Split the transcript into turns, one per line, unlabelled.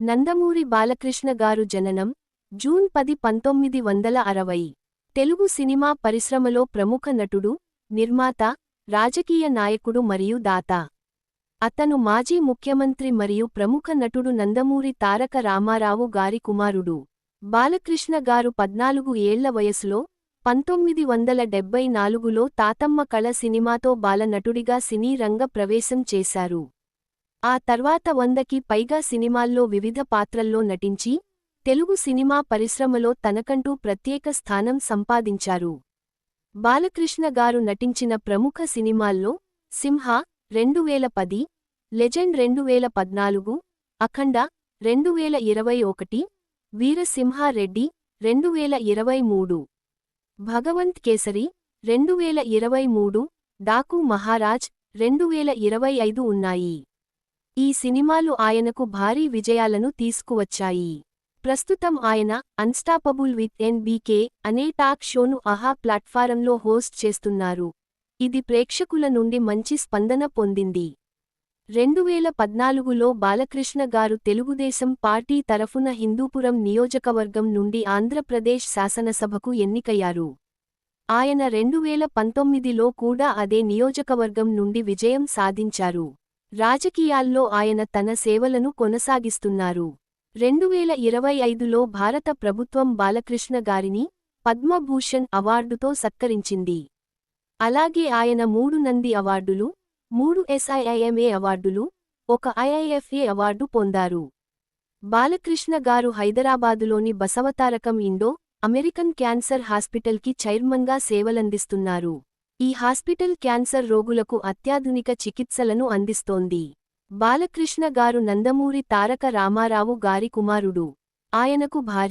నందమూరి బాలకృష్ణ గారు జననం జూన్ పది పంతొమ్మిది వందల అరవై. తెలుగు సినిమా పరిశ్రమలో ప్రముఖ నటుడు నిర్మాత రాజకీయ నాయకుడు మరియు దాత. అతను మాజీ ముఖ్యమంత్రి మరియు ప్రముఖ నటుడు నందమూరి తారక రామారావు గారి కుమారుడు. బాలకృష్ణ గారు పద్నాలుగు ఏళ్ళ వయసులో పంతొమ్మిది వందల డెబ్బై నాలుగులో తాతమ్మ కళ సినిమాతో బాలనటుడిగా సినీ రంగ ప్రవేశం చేశారు. ఆ తర్వాత వందకి పైగా సినిమాల్లో వివిధ పాత్రల్లో నటించి తెలుగు సినిమా పరిశ్రమలో తనకంటూ ప్రత్యేక స్థానం సంపాదించారు. బాలకృష్ణ గారు నటించిన ప్రముఖ సినిమాల్లో సింహ రెండు వేల పది లెజెండ్ రెండు వేల పద్నాలుగు అఖండ రెండు వేల ఇరవై ఒకటి వీరసింహారెడ్డి రెండు వేల ఇరవై మూడు భగవంత్ కేసరి రెండు వేల ఇరవై మూడు డాకు మహారాజ్ రెండు వేల ఇరవై ఐదు ఉన్నాయి. ఈ సినిమాలు ఆయనకు భారీ విజయాలను తీసుకువచ్చాయి. ప్రస్తుతం ఆయన అన్స్టాపబుల్ విత్ ఎన్బీకే అనే టాక్ షోను అహా ప్లాట్ఫారంలో హోస్ట్ చేస్తున్నారు. ఇది ప్రేక్షకుల నుండి మంచి స్పందన పొందింది. రెండువేల పద్నాలుగులో బాలకృష్ణ గారు తెలుగుదేశం పార్టీ తరఫున హిందూపురం నియోజకవర్గం నుండి ఆంధ్రప్రదేశ్ శాసనసభకు ఎన్నికయ్యారు. ఆయన రెండువేల పంతొమ్మిదిలో కూడా అదే నియోజకవర్గం నుండి విజయం సాధించారు. రాజకీయాల్లో ఆయన తన సేవలను కొనసాగిస్తున్నారు. రెండువేల ఇరవై ఐదులో భారత ప్రభుత్వం బాలకృష్ణ గారిని పద్మభూషణ్ అవార్డుతో సత్కరించింది. అలాగే ఆయన మూడు నంది అవార్డులు మూడు ఎస్ఐఐఎంఏ అవార్డులు ఒక ఐఐఎఫ్ఏ అవార్డు పొందారు. బాలకృష్ణ గారు హైదరాబాదులోని బసవతారకం ఇండో అమెరికన్ క్యాన్సర్ హాస్పిటల్కి చైర్మన్గా సేవలందిస్తున్నారు. ఈ హాస్పిటల్ క్యాన్సర్ రోగులకు అత్యాధునిక చికిత్సలను అందిస్తోంది. బాలకృష్ణ గారు నందమూరి తారక రామారావు గారి కుమారుడు. ఆయనకు భార్య